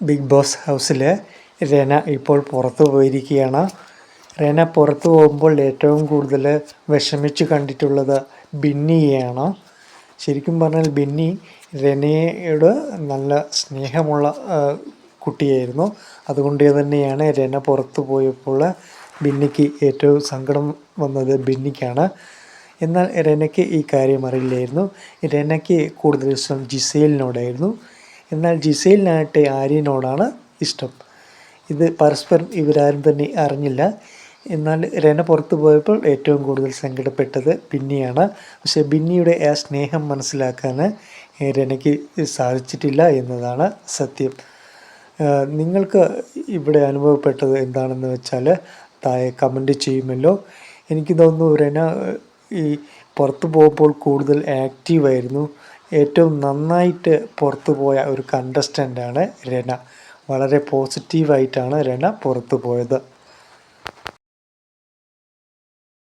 Big boss ഹൗസിൽ രന ഇപ്പോൾ പുറത്തു പോയിരിക്കുകയാണ്. രന പുറത്തു പോകുമ്പോൾ ഏറ്റവും കൂടുതൽ വിഷമിച്ച് കണ്ടിട്ടുള്ളത് ബിന്നിയെയാണ്. ശരിക്കും പറഞ്ഞാൽ ബിന്നി രനയോട് നല്ല സ്നേഹമുള്ള കുട്ടിയായിരുന്നു. അതുകൊണ്ട് തന്നെയാണ് രന പുറത്തു പോയപ്പോൾ ബിന്നിക്ക് ഏറ്റവും സങ്കടം വന്നത് ബിന്നിക്കാണ്. എന്നാൽ രനയ്ക്ക് ഈ കാര്യം അറിയില്ലായിരുന്നു. രനയ്ക്ക് കൂടുതൽ ഇഷ്ടം ജിസേലിനോടായിരുന്നു. എന്നാൽ ജിസേലിനാകട്ടെ ആര്യനോടാണ് ഇഷ്ടം. ഇത് പരസ്പരം ഇവരാരും തന്നെ അറിഞ്ഞില്ല. എന്നാൽ രന പുറത്തു പോയപ്പോൾ ഏറ്റവും കൂടുതൽ സങ്കടപ്പെട്ടത് ബിന്നിയാണ്. പക്ഷേ ബിന്നിയുടെ ആ സ്നേഹം മനസ്സിലാക്കാൻ രനയ്ക്ക് സാധിച്ചിട്ടില്ല എന്നതാണ് സത്യം. നിങ്ങൾക്ക് ഇവിടെ അനുഭവപ്പെട്ടത് എന്താണെന്ന് വെച്ചാൽ താഴെ കമന്റ് ചെയ്യുമല്ലോ. എനിക്ക് തോന്നുന്നു രന ഈ പുറത്തു പോകുമ്പോൾ കൂടുതൽ ആക്റ്റീവായിരുന്നു. ഏറ്റവും നന്നായിട്ട് പുറത്തു പോയ ഒരു കണ്ടസ്റ്റന്റാണ് രണ വളരെ പോസിറ്റീവായിട്ടാണ് രണ പുറത്തു പോയത്.